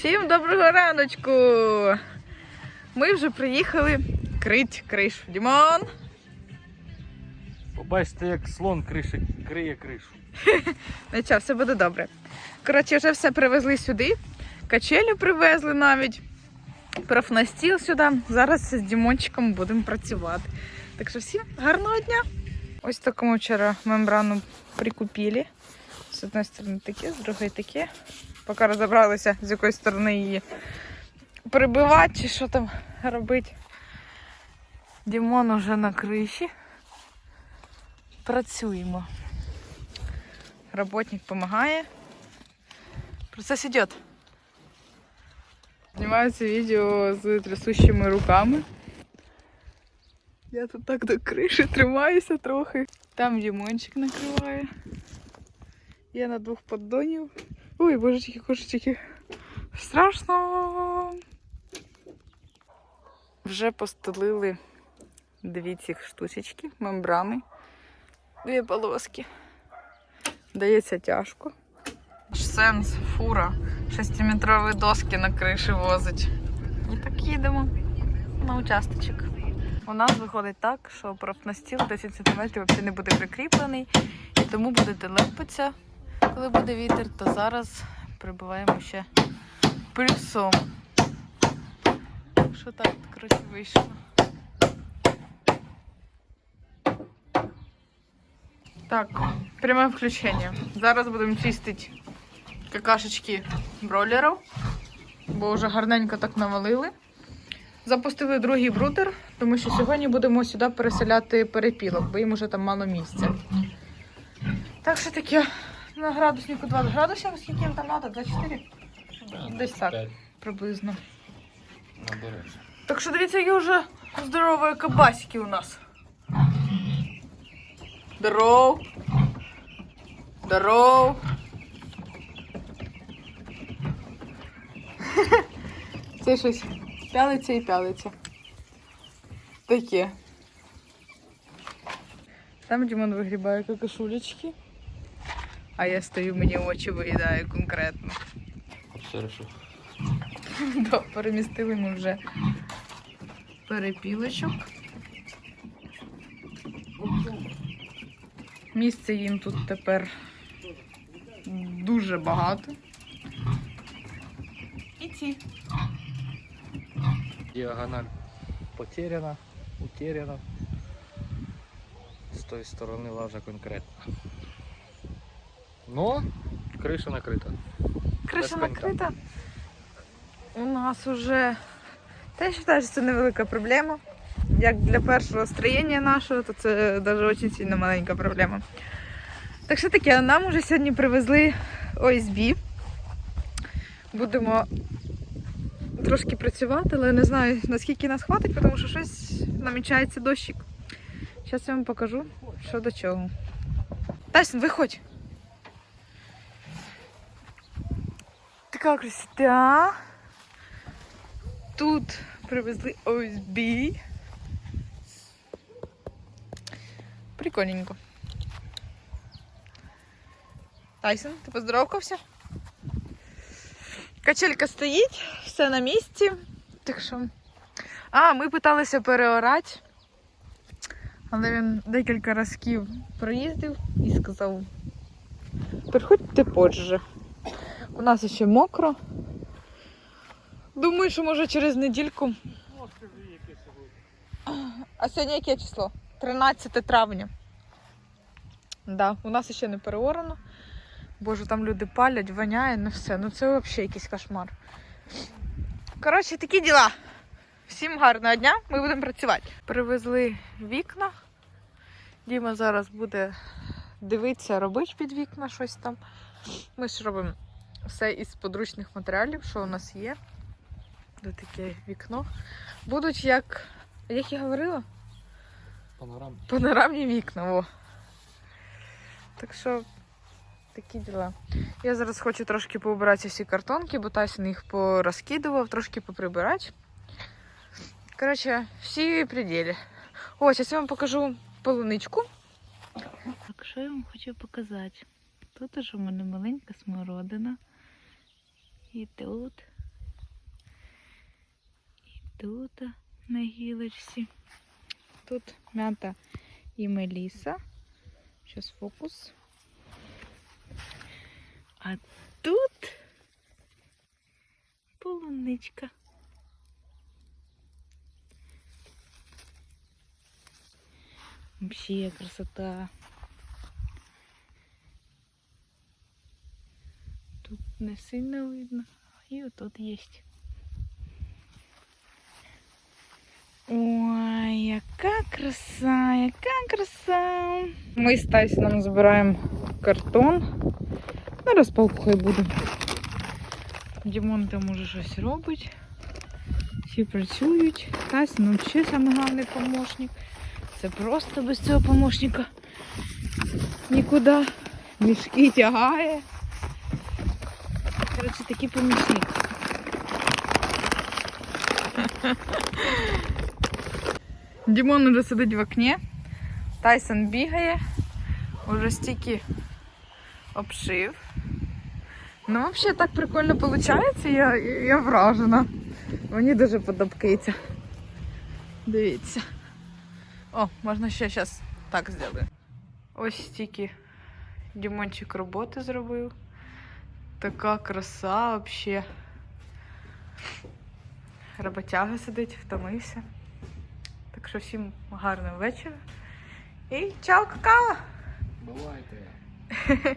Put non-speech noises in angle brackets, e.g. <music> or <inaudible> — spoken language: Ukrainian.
Всім доброго раночку! Ми вже приїхали крить кришу. Дімон! Побачите, як слон криши, криє кришу. <laughs> Нічого, все буде добре. Коротше, вже все привезли сюди. Качелю привезли навіть. Профнастіл сюди. Зараз з Дімончиком будемо працювати. Так що всім гарного дня! Ось таку вчора мембрану прикупили. З одної сторони таке, з другої таке. Поки розібралися, з якої сторони її прибивати чи що там робити. Дімон уже на криші. Працюємо. Работник допомагає. Процес іде. Знімаю це відео з трясущими руками. Я тут так до криші тримаюся трохи. Там Дімончик накриває. Я на двох поддонів. Ой, божечки, кошечки. Страшно. Вже постелили дві ці штучечки, мембрани, дві полоски. Дається тяжко. Сенс, фура, 6-метрові доски на криші возить. І так їдемо на участочок. У нас виходить так, що профнастіл 10 см взагалі не буде прикріплений, і тому буде телепатися, коли буде вітер, то зараз прибуваємо ще плюсом. Що так, коротше, вийшло. Так, пряме включення. Зараз будемо чистити какашечки бройлерів, бо вже гарненько так навалили. Запустили другий брудер, тому що сьогодні будемо сюди переселяти перепілок, бо їм вже там мало місця. Так що таке на градуснику 20 градусів, скільки їм там треба? 24? Десь так, приблизно. Набереш. Так що дивіться, які вже здорові кабасики у нас. Здоров. Здоров. <laughs> Це щось пялиться і пялиться. Таке. Там Дімон вигрібає какашулечки. А я стою, мені очі виїдає конкретно. Хорошо. Да, перемістили ми вже перепілочок. Місця їм тут тепер дуже багато. І ці. Діагональ потеряна, утеряна. З тої сторони лажа конкретно. Но криша накрита. Криша Без накрита. У нас уже. Та я вважаю, що це невелика проблема. Як для першого строєння нашого, то це навіть дуже сильно маленька проблема. Так що таке, нам уже сьогодні привезли ОСБ. Будемо трошки працювати, але не знаю наскільки нас хватить, тому що щось намічається дощик. Зараз я вам покажу, що до чого. Тайсон, виходь. Така красота. Тут привезли ОСБ. Прикольненько. Тайсон, ти поздоровкався? Качелька стоїть, все на місці. Так що. А, ми питалися переорати. Але він декілька разків проїздив і сказав: приходьте позже. У нас ще мокро. Думаю, що може через недільку. А сьогодні яке число? 13 травня. Да, у нас ще не переорано. Боже, там люди палять, воняє, ну все. Ну це взагалі якийсь кошмар. Коротше, такі діла. Всім гарного дня, ми будемо працювати. Привезли вікна. Діма зараз буде дивитися, робити під вікна щось там. Ми ж робимо все із подручних матеріалів, що у нас є. Де таке вікно. Будуть як. Як я говорила? Панорам. Панорамні вікна. О. Так що такі діла. Я зараз хочу трошки поубирати всі картонки, бо Тайсон їх порозкидував, трошки поприбирати. Коротше, всі пределі. О, зараз я вам покажу полуничку. Так, що я вам хочу показати? Тут уже в мене маленька смородина. І тут і тут на гілочці. Тут мята і меліса. Зараз фокус. А тут полуничка. Вообще красота. Тут не сильно видно. І отут є. Ой, яка краса, яка краса. Ми з Тайсоном збираємо картон. На розпалку хай буде. Дімон там уже щось робить. Всі працюють. Тайсон взагалі самий головний помощник. Це просто без цього помощника нікуди. Мішки тягає. Коротше, такий помічник. Дімон уже сидить в окні. Тайсон бігає. Уже стільки обшив. Ну, взагалі так прикольно виходить, я, я вражена. Мені дуже подобається. Дивіться. О, можна ще зараз так зробити. Ось стільки Дімончик роботи зробив. Така краса взагалі. Роботяга сидить, втомився. Так що всім гарного вечора. І чао, какао! Бувайте. <laughs>